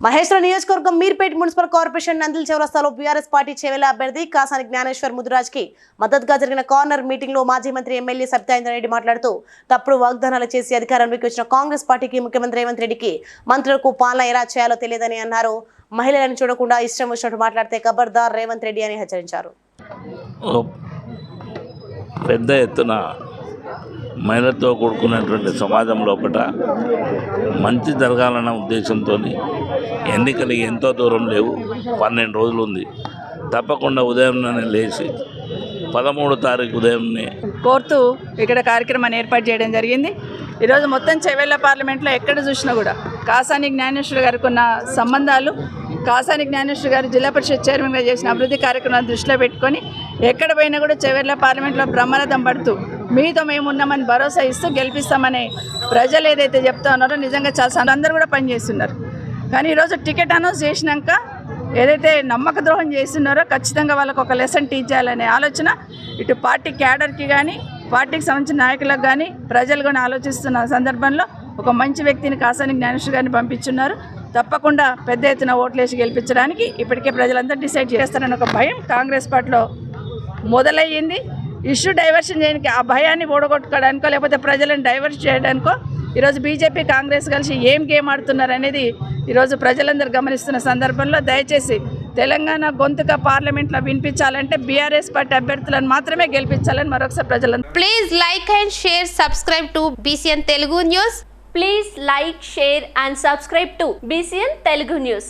మహేశ్వర నియోజకవర్గం Meerpet municipal corporation నందిల్ చౌరస్తాలో BRS party Chevella అభ్యర్థి కాసాని జ్ఞానేశ్వర్ ముదిరాజ్కి మద్దతుగా జరిగిన కార్నర్ మీటింగ్లో మాజీ మంత్రి ఎమ్మెల్యే సత్యానంద రెడ్డి మాట్లాడుతూ తప్పుడు వాగ్దానాలు చేసి అధికారంలోకి వచ్చిన కాంగ్రెస్ పార్టీకి ముఖ్యమంత్రి రేవంత్ రెడ్డికి మంత్రులకు పాలన ఎలా చేయాలో తెలియదని అన్నారు. మహిళలను చూడకుండా ఇష్టం వచ్చినట్టు మాట్లాడితే ఖబర్దార్ రేవంత్ రెడ్డి అని హెచ్చరించారు. పెద్ద ఎత్తున మహిళతో కూడుకున్నటువంటి సమాజం లోపల మంచి జరగాలన్న ఉద్దేశంతో ఎన్నికలు ఎంతో దూరం లేవు. పన్నెండు రోజులు ఉంది. తప్పకుండా ఉదయంలోనే లేచి పదమూడు తారీఖు ఉదయంనే కోరుతూ ఇక్కడ కార్యక్రమాన్ని ఏర్పాటు చేయడం జరిగింది. ఈరోజు మొత్తం చెవెళ్ళ పార్లమెంట్లో ఎక్కడ చూసినా కూడా కాసాని జ్ఞానేశ్వర గారికి ఉన్న సంబంధాలు కాసాని జ్ఞానేశ్వర గారు జిల్లా పరిషత్ చైర్మన్గా చేసిన అభివృద్ధి కార్యక్రమాన్ని దృష్టిలో పెట్టుకొని ఎక్కడ పోయినా కూడా చెవెర్ల పార్లమెంట్లో బ్రహ్మరథం పడుతూ మీతో మేము ఉన్నామని భరోసా ఇస్తూ గెలిపిస్తామని ప్రజలు ఏదైతే చెప్తా ఉన్నారో నిజంగా చాలా అందరూ కూడా పనిచేస్తున్నారు కానీ ఈరోజు టికెట్ అనౌన్స్ చేసినాక ఏదైతే నమ్మక ద్రోహం చేస్తున్నారో ఖచ్చితంగా వాళ్ళకు ఒక లెసన్ టీచ్ చేయాలనే ఆలోచన. ఇటు పార్టీ క్యాడర్కి కానీ పార్టీకి సంబంధించిన నాయకులకు కానీ ప్రజలు కూడా ఆలోచిస్తున్న సందర్భంలో ఒక మంచి వ్యక్తిని కాసాని జ్ఞానేశ్వర్ గారిని పంపించున్నారు. తప్పకుండా పెద్ద ఎత్తున ఓట్లేసి గెలిపించడానికి ఇప్పటికే ప్రజలంతా డిసైడ్ చేస్తారని ఒక భయం కాంగ్రెస్ పార్టీలో మొదలయ్యింది. ఇష్యూ డైవర్షన్ చేయడానికి ఆ భయాన్ని ఓడగొట్టుకోవడానికో లేకపోతే ప్రజలను డైవర్ట్ చేయడానికో ఈరోజు బీజేపీ కాంగ్రెస్ కలిసి ఏం గేమ్ ఆడుతున్నారు అనేది ఈరోజు ప్రజలందరూ గమనిస్తున్న సందర్భంలో దయచేసి తెలంగాణ గొంతుక పార్లమెంట్లో వినిపించాలంటే బీఆర్ఎస్ పార్టీ అభ్యర్థులను మాత్రమే గెలిపించాలని మరొకసారి ప్రజలను please like and share subscribe to BCN Telugu news please like share and subscribe to BCN Telugu news